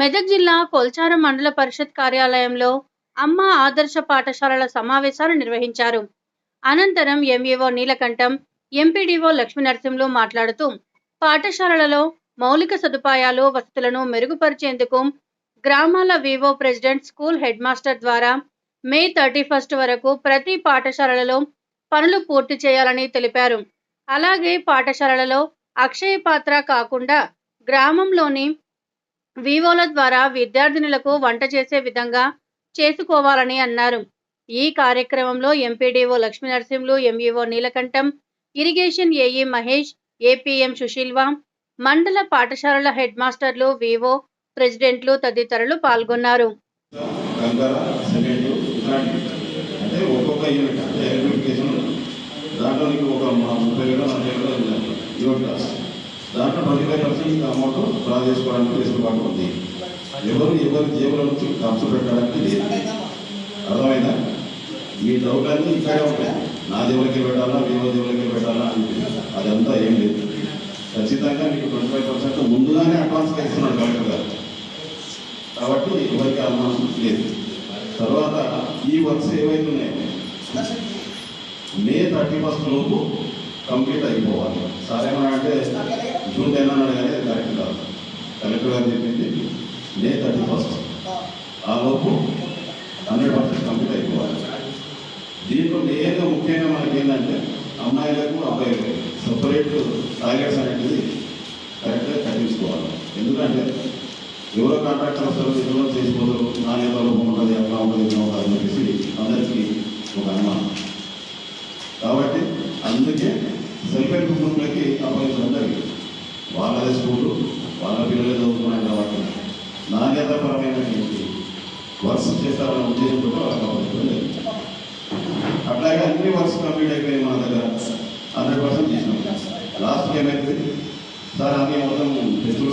మెదక్ జిల్లా కొల్చారం మండల పరిషత్ కార్యాలయంలో అమ్మ ఆదర్శ పాఠశాలల సమావేశాలు నిర్వహించారు. అనంతరం ఎంఈఓ నీలకంఠం ఎంపీడీఓ లక్ష్మీనరసింహులు మాట్లాడుతూ పాఠశాలలలో మౌలిక సదుపాయాలు వసతులను మెరుగుపరిచేందుకు గ్రామాల Vivo president school head master ద్వారా మే థర్టీ ఫస్ట్ వరకు ప్రతి పాఠశాలలలో పనులు పూర్తి చేయాలని తెలిపారు. అలాగే పాఠశాలలలో అక్షయ పాత్ర కాకుండా గ్రామంలోని వివోల ద్వారా విద్యార్థినులకు వంట చేసే విధంగా చేసుకోవాలని అన్నారు. ఈ కార్యక్రమంలో MPDO Lakshminarasimhulu MEO Neelakantam irrigation AE Mahesh APM సుశీల్వ మండల పాఠశాలల హెడ్ మాస్టర్లు వివో ప్రెసిడెంట్లు తదితరులు పాల్గొన్నారు. దాంట్లో ఒక ముప్పై వేల నలభై వేల యూనిట్ దాంట్లో twenty five percent amount draw చేసుకోవడానికి వెసులుబాటు ఉంది. ఎవరు ఎవరి జేబుల నుంచి ఖర్చు పెట్టడానికి లేదు. అర్థమైందా? మీ డౌట్లన్నీ ఇక్కడే ఉంటాయి. నా దేవులకి పెట్టాలా వేరే దేవులకి పెట్టాలా అని అదంతా ఏం లేదు. ఖచ్చితంగా మీకు ట్వంటీ ఫైవ్ పర్సెంట్ ముందుగానే అడ్వాన్స్గా ఇస్తున్నాడు కలెక్టర్ గారు. కాబట్టి ఎవరికి అవమానం లేదు. తర్వాత ఈ వర్క్స్ ఏవైతున్నాయి మే థర్టీ ఫస్ట్ లోపు కంప్లీట్ అయిపోవాలి. సరేనా అంటే జూన్ టెన్ అన్నాడు కానీ అది కరెక్ట్ కాదు కలెక్టర్ గారు చెప్పింది మే థర్టీ ఫస్ట్. ఆ హండ్రెడ్ పర్సెంట్ కంప్లీట్ అయిపోవాలి. దీంట్లో మెయిన్గా ముఖ్యంగా మనకి ఏంటంటే అమ్మాయిలకు అబ్బాయిలకు సపరేట్ టాయిలెట్స్ అనేది కరెక్ట్గా కట్టించుకోవాలి. ఎందుకంటే ఎవరో కాంట్రాక్టర్ వస్తారు ఎవరో చేసిపోతారు నా నేత లోపం ఉంటుంది అట్లా ఉంటుంది ఇట్లా ఉంటుంది అని చెప్పేసి అందరికీ ఒక అనుమానం. కాబట్టి అందుకే సెల్ఫ్ హెల్ప్ గ్రూప్లకి అబ్బాయిలు అందరికీ వాళ్ళదే స్కూళ్ళు వాళ్ళ పిల్లలే చదువుకున్నాయి కాబట్టి నాణ్యతపరమైనటువంటి వర్క్స్ చేస్తారన్న ఉద్దేశంతో వాళ్ళకి అప్పగించడం జరిగింది అట్లాగే అన్ని వర్క్స్ కంప్లీట్ అయిపోయాయి మన దగ్గర. హండ్రెడ్ పర్సెంట్ చేసినాం. లాస్ట్కి ఏమైంది సార్ అన్ని మొత్తం టెస్టులు